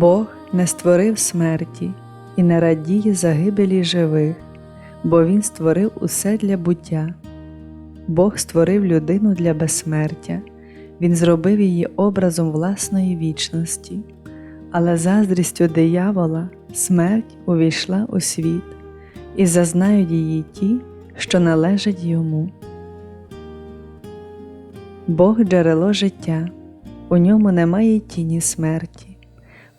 Бог не створив смерті і не радіє загибелі живих, бо Він створив усе для буття. Бог створив людину для безсмертя, Він зробив її образом власної вічності, але заздрістю диявола смерть увійшла у світ, і зазнають її ті, що належать йому. Бог джерело життя, у ньому немає тіні смерті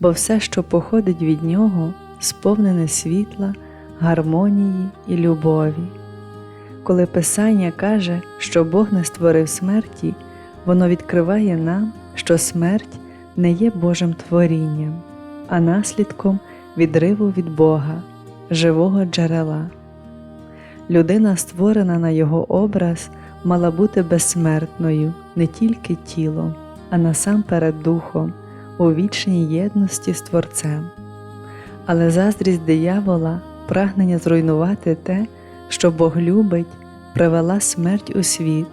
бо все, що походить від нього, сповнене світла, гармонії і любові. Коли Писання каже, що Бог не створив смерті, воно відкриває нам, що смерть не є Божим творінням, а наслідком відриву від Бога, живого джерела. Людина, створена на Його образ, мала бути безсмертною не тільки тілом, а насамперед духом у вічній єдності з Творцем, але заздрість диявола, прагнення зруйнувати те, що Бог любить, привела смерть у світ.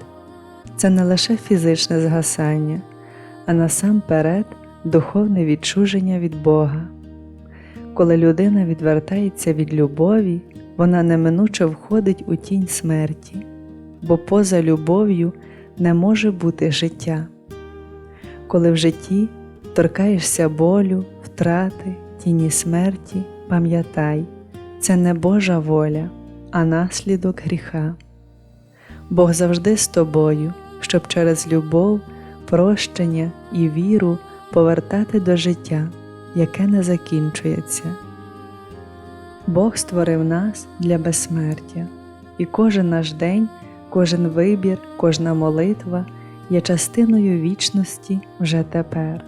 Це не лише фізичне згасання, а насамперед духовне відчуження від Бога. Коли людина відвертається від любові, вона неминуче входить у тінь смерті, бо поза любов'ю не може бути життя. Коли в житті торкаєшся болю, втрати, тіні смерті, пам'ятай, це не Божа воля, а наслідок гріха. Бог завжди з тобою, щоб через любов, прощення і віру повертати до життя, яке не закінчується. Бог створив нас для безсмертя, і кожен наш день, кожен вибір, кожна молитва є частиною вічності вже тепер.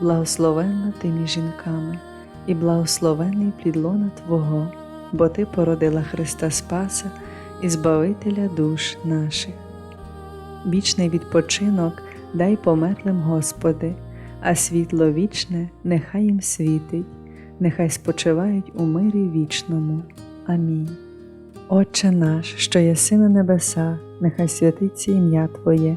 благословенна ти між жінками, і благословений плідлона Твого, бо Ти породила Христа Спаса і Збавителя душ наших. Вічний відпочинок дай померлим Господи, а світло вічне нехай їм світить, нехай спочивають у мирі вічному. Амінь. Отче наш, що єси на небесах, нехай святиться ім'я Твоє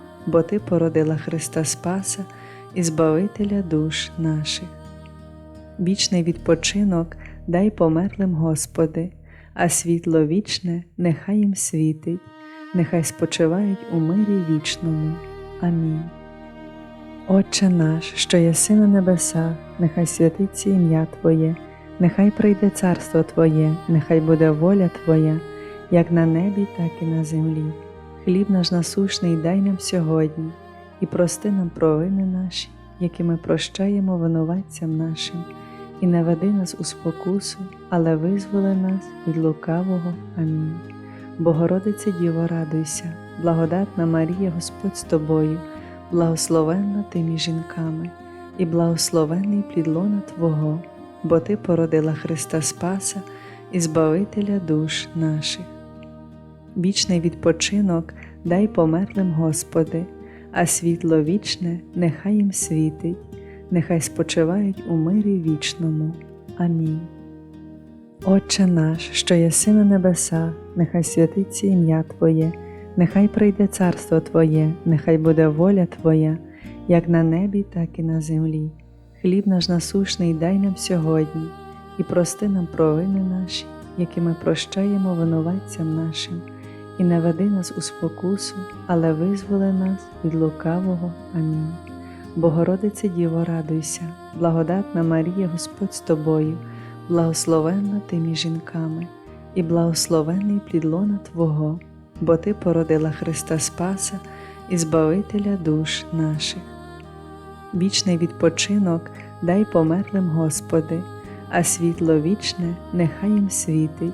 бо Ти породила Христа Спаса і Збавителя душ наших. Вічний відпочинок дай померлим Господи, а світло вічне нехай їм світить, нехай спочивають у мирі вічному. Амінь. Отче наш, що єси на небесах, нехай святиться ім'я Твоє, нехай прийде царство Твоє, нехай буде воля Твоя, як на небі, так і на землі. Хліб наш насушний дай нам сьогодні, і прости нам провини наші, які ми прощаємо винуватцям нашим, і не веди нас у спокусу, але визволи нас від лукавого. Амінь. Богородице Діво, радуйся, благодатна Марія, Господь з тобою, благословенна ти між жінками, і благословенний плід лона Твого, бо Ти породила Христа Спаса і Збавителя душ наших. Вічний відпочинок дай померлим Господи, а світло вічне нехай їм світить, нехай спочивають у мирі вічному. Амінь. Отче наш, що єси на небесах, нехай святиться ім'я Твоє, нехай прийде царство Твоє, нехай буде воля Твоя, як на небі, так і на землі. Хліб наш насушний дай нам сьогодні, і прости нам провини наші, які ми прощаємо винуватцям нашим, і не веди нас у спокусу, але визволи нас від лукавого. Амінь. Богородице Діво, радуйся, благодатна Марія, Господь з тобою благословенна ти між жінками, і благословенний плід лона Твого, бо Ти породила Христа Спаса і Збавителя душ наших. Вічний відпочинок дай померлим Господи, а світло вічне нехай їм світить,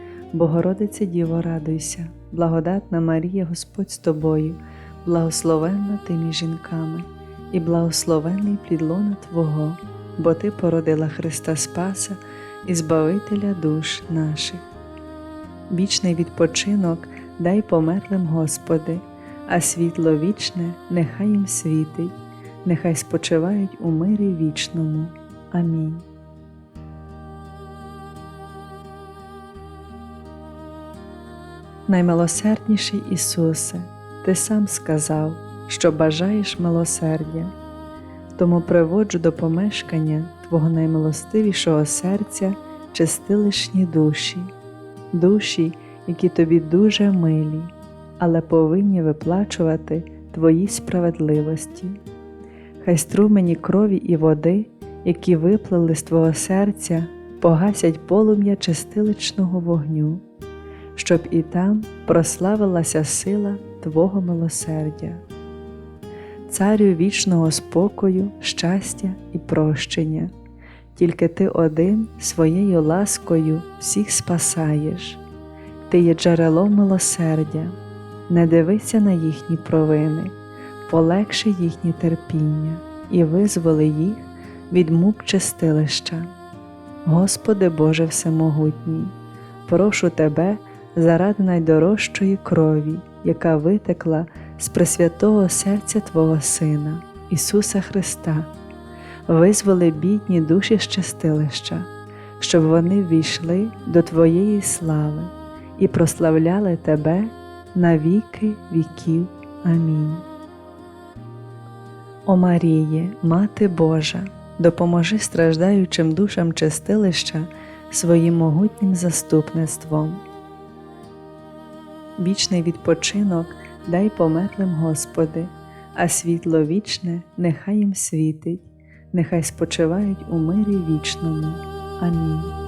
Богородице Діво, радуйся, благодатна Марія, Господь з тобою, благословенна ти між жінками, і благословенний плід лона Твого бо Ти породила Христа Спаса і Збавителя душ наших. Вічний відпочинок дай померлим Господи, а світло вічне нехай їм світить, нехай спочивають у мирі вічному. Амінь. Наймилосердніший Ісусе, Ти сам сказав, що бажаєш милосердя тому приводжу до помешкання Твого наймилостивішого серця чистилишні душі, душі, які тобі дуже милі, але повинні виплачувати Твої справедливості. Хай струмені крові і води, які виплили з Твого серця, погасять полум'я чистиличного вогню, щоб і там прославилася сила Твого милосердя. Царю вічного спокою, щастя і прощення, тільки ти один своєю ласкою всіх спасаєш, ти є джерелом милосердя, не дивися на їхні провини, полегши їхні терпіння і визволи їх від мук чистилища. Господи Боже Всемогутній, прошу Тебе заради найдорожчої крові, яка витекла з пресвятого серця Твого Сина, Ісуса Христа, визволи бідні душі щастилища, щоб вони ввійшли до Твоєї слави і прославляли Тебе на віки віків. Амінь. О Маріє, Мати Божа, допоможи страждаючим душам чистилища своїм могутнім заступництвом. Вічний відпочинок дай померлим Господи, а світло вічне нехай їм світить, нехай спочивають у мирі вічному. Амінь.